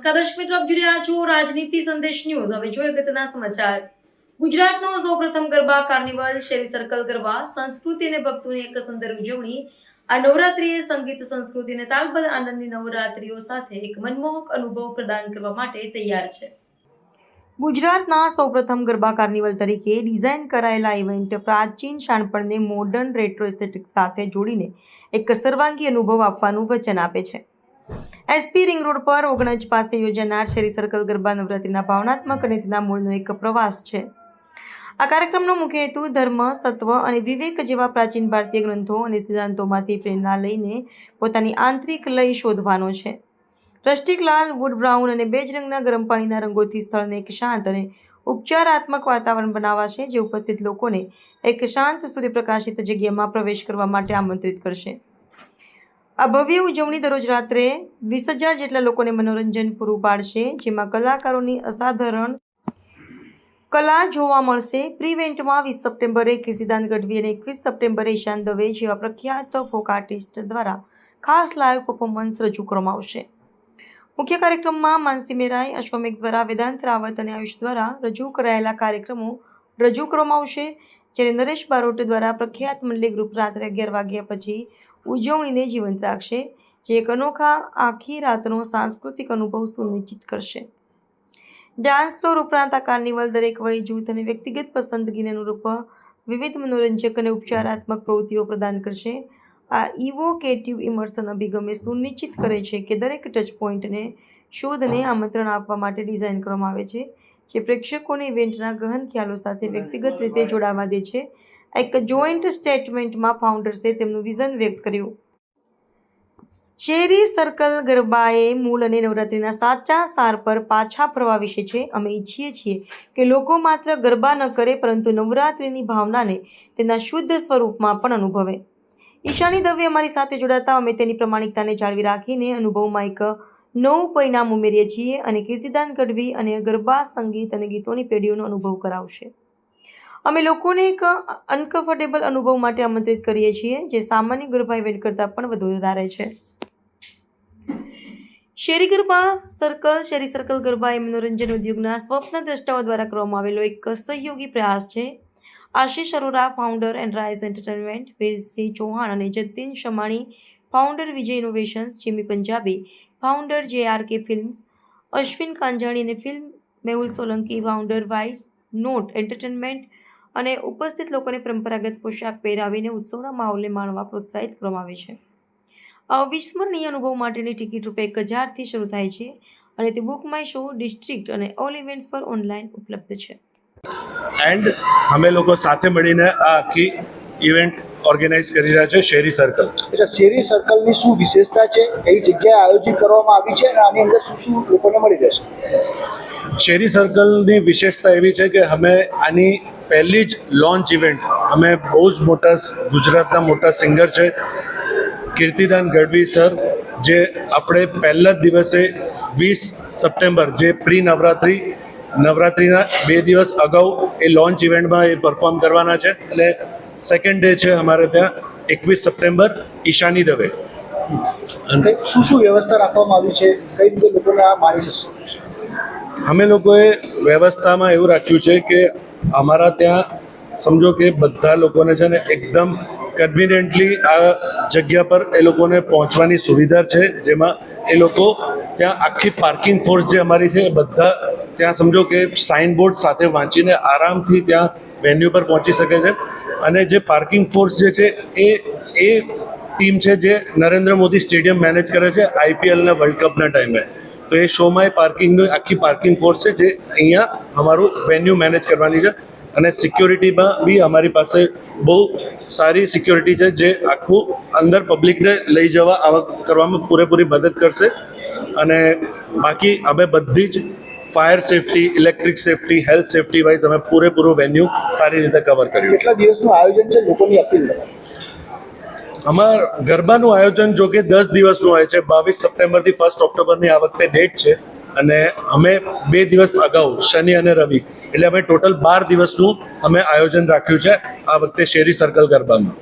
નમસ્કાર દર્શક મિત્રો, આપ જોઈ રહ્યા છો રાજનીતિ સંદેશ ન્યૂઝ. હવે જોઈએ અગત્યના સમાચાર. ગુજરાતનો સૌપ્રથમ ગરબા કાર્નિવલ, શેરી સર્કલ ગરબા, સંસ્કૃતિ અને ભક્તોની એક સુંદર ઉજવણી, આ નવરાત્રિએ સંગીત, સંસ્કૃતિ અને તાલબદ્ધ આનંદની નવરાત્રિઓ સાથે એક મનમોહક અનુભવ પ્રદાન કરવા માટે તૈયાર છે. ગુજરાતના સૌપ્રથમ ગરબા કાર્નિવલ તરીકે ડિઝાઇન કરાયેલા ઇવેન્ટ પ્રાચીન શાણપણને મોડર્ન રેટ્રો એસ્થેટિક સાથે જોડીને એક સર્વાંગી અનુભવ આપવાનું વચન આપે છે. એસપી રિંગ રોડ પર ઓગણજ પાસે યોજાનાર શેરી સર્કલ ગરબા નવરાત્રિના ભાવનાત્મક અને તેના મૂળનો એક પ્રવાસ છે. આ કાર્યક્રમનો મુખ્ય હેતુ ધર્મ, સત્વ અને વિવેક જેવા પ્રાચીન ભારતીય ગ્રંથો અને સિદ્ધાંતોમાંથી પ્રેરણા લઈને પોતાની આંતરિક લય શોધવાનો છે. રસ્ટિક લાલ વુડ બ્રાઉન અને બેજ રંગના ગરમ પાણીના રંગોથી સ્થળને એક શાંત અને ઉપચારાત્મક વાતાવરણ બનાવાશે, જે ઉપસ્થિત લોકોને એક શાંત સૂર્યપ્રકાશિત જગ્યામાં પ્રવેશ કરવા માટે આમંત્રિત કરશે. આ ભવ્ય ઉજવણી દરરોજ રાત્રે વીસ હજાર જેટલા લોકોને મનોરંજન પૂરું પાડશે, જેમાં કલાકારોની અસાધારણ કલા જોવા મળશે. પ્રિવેન્ટમાં વીસ સપ્ટેમ્બરે કીર્તિદાન ગઢવી અને એકવીસ સપ્ટેમ્બરે ઈશાન દવે જેવા પ્રખ્યાત ફોક આર્ટિસ્ટ દ્વારા ખાસ લાઈવ પરફોર્મન્સ રજૂ કરવામાં આવશે. મુખ્ય કાર્યક્રમમાં માનસી મેરાય અશ્વમેઘ દ્વારા, વેદાંત રાવત અને આયુષ દ્વારા રજૂ કરાયેલા કાર્યક્રમો રજૂ કરવામાં આવશે જ્યારે નરેશ બારોટ દ્વારા પ્રખ્યાત મંડલી ગ્રુપ રાત્રે અગિયાર વાગ્યા પછી ઉજવણીને જીવંત રાખશે, જે એક અનોખા આખી રાતનો સાંસ્કૃતિક અનુભવ સુનિશ્ચિત કરશે. ડાન્સ ફ્લોર ઉપરાંત આ કાર્નિવલ દરેક વય, જૂથ અને વ્યક્તિગત પસંદગીને અનુરૂપ વિવિધ મનોરંજક અને ઉપચારાત્મક પ્રવૃત્તિઓ પ્રદાન કરશે. આ ઇવોકેટિવ ઇમર્સન અભિગમે સુનિશ્ચિત કરે છે કે દરેક ટચ પોઈન્ટને શોધને આમંત્રણ આપવા માટે ડિઝાઇન કરવામાં આવે છે, જે પ્રેક્ષકોને ઇવેન્ટના ગહન ખ્યાલો સાથે વ્યક્તિગત રીતે જોડાવા દે છે એક જોઈન્ટ સ્ટેટમેન્ટમાં ફાઉન્ડર્સે તેમનું વિઝન વ્યક્ત કર્યું. શેરી સર્કલ ગરબાએ મૂળ અને નવરાત્રિના સાચા સાર પર પાછા ફરવા વિશે છે. અમે ઈચ્છીએ છીએ કે લોકો માત્ર ગરબા ન કરે, પરંતુ નવરાત્રિની ભાવનાને તેના શુદ્ધ સ્વરૂપમાં પણ અનુભવે. ઈશાની દવે અમારી સાથે જોડાતા અમે તેની પ્રમાણિકતાને જાળવી રાખીને અનુભવમાં એક નવું પરિણામ ઉમેરીએ છીએ અને કીર્તિદાન ગઢવી અને ગરબા, સંગીત અને ગીતોની પેઢીઓનો અનુભવ કરાવશે. અમે લોકોને એક અનકમ્ફર્ટેબલ અનુભવ માટે આમંત્રિત કરીએ છીએ, જે સામાન્ય ગરબા ઇવેન્ટ કરતાં પણ વધુ વધારે છે. શેરી ગરબા સર્કલ શેરી સર્કલ ગરબા એ મનોરંજન ઉદ્યોગના સ્વપ્ન દ્રષ્ટાઓ દ્વારા કરવામાં આવેલો એક સહયોગી પ્રયાસ છે. Ashish Arora founder and rise entertainment Veersinh Chauhan અને Jatin Shamani founder Vijay innovations Jimmy Punjabi founder J R K films Ashwin Kanjani અને film Mehul Solanki founder white note entertainment અને ઉપસ્થિત લોકોને પરંપરાગત પોશાક પહેરાવીને ઉત્સવના માહોલને માણવા પ્રોત્સાહિત કરવામાં આવે છે. અવિસ્મરણીય અનુભવ માટેની ટિકિટ રૂપે એક હજારથી શરૂ થાય છે અને તે બુક માય શો ડિસ્ટ્રિક્ટ અને ઓલ ઇવેન્ટ્સ પર ઓનલાઈન ઉપલબ્ધ છે. એન્ડ અમે લોકો સાથે મળીને આ આખી ઇવેન્ટ ઓર્ગેનાઇઝ કરી રહ્યા છે શેરી સર્કલ. એટલે શેરી સર્કલની શું વિશેષતા છે? કઈ જગ્યાએ આયોજિત કરવામાં આવી છે અને આની અંદર શું શું લોકોને મળી રહેશે? શેરી સર્કલની વિશેષતા એવી છે કે અમે આની પહેલી જ લોન્ચ ઇવેન્ટ અમે બહુ જ મોટા ગુજરાતના મોટા સિંગર છે. કીર્તિદાન ગઢવી સર, જે આપણે પહેલા જ દિવસે વીસ સપ્ટેમ્બર, જે પ્રી નવરાત્રિ નવરાત્રિના બે દિવસ અગાઉ એ લોન્ચ ઇવેન્ટમાં એ પરફોર્મ કરવાના છે. અને સેકન્ડ ડે છે અમારે ત્યાં, એકવીસ સપ્ટેમ્બર, ઈશાની દવે. શું શું વ્યવસ્થા રાખવામાં આવી છે? કઈ રીતે લોકોને આ માણી શકશે? અમે લોકોએ વ્યવસ્થામાં એવું રાખ્યું છે કે અમારા ત્યાં, સમજો કે બધા લોકોને છે ને એકદમ કન્વિનિયન્ટલી આ જગ્યા પર એ લોકોને પહોંચવાની સુવિધા છે, જેમાં એ લોકો ત્યાં આખી પાર્કિંગ ફોર્સ જે અમારી છે એ બધા ત્યાં સમજો કે સાઇન બોર્ડ સાથે વાંચીને આરામથી ત્યાં વેન્યુ પર પહોંચી શકે છે. અને જે પાર્કિંગ ફોર્સ જે છે એ એ ટીમ છે જે નરેન્દ્ર મોદી સ્ટેડિયમ મેનેજ કરે છે આઈપીએલના વર્લ્ડ કપના ટાઈમે તો એ શોમાં એ પાર્કિંગની આખી પાર્કિંગ ફોર્સ છે જે અહીંયા અમારું વેન્યુ મેનેજ કરવાની છે. અને સિક્યોરિટીમાં બી અમારી પાસે બહુ સારી સિક્યોરિટી છે જે આખું અંદર પબ્લિકને લઈ જવા આવક કરવામાં પૂરેપૂરી મદદ કરશે. અને બાકી અમે બધી જ fire safety, electric safety, health safety wise અમે પૂરેપૂરું વેન્યુ સારી રીતે કવર કર્યું કેટલા દિવસનું આયોજન છે લોકોની અપીલ? અમાર ગરબાનું આયોજન જો કે દસ દિવસનું હોય છે. બાવીસ સપ્ટેમ્બરથી ફર્સ્ટ ઓક્ટોબરની આ વખતે ડેટ છે અને અમે બે દિવસ અગાઉ, શનિ અને રવિ, એટલે અમે ટોટલ બાર દિવસનું અમે આયોજન રાખ્યું છે આ વખતે શેરી સર્કલ ગરબામાં.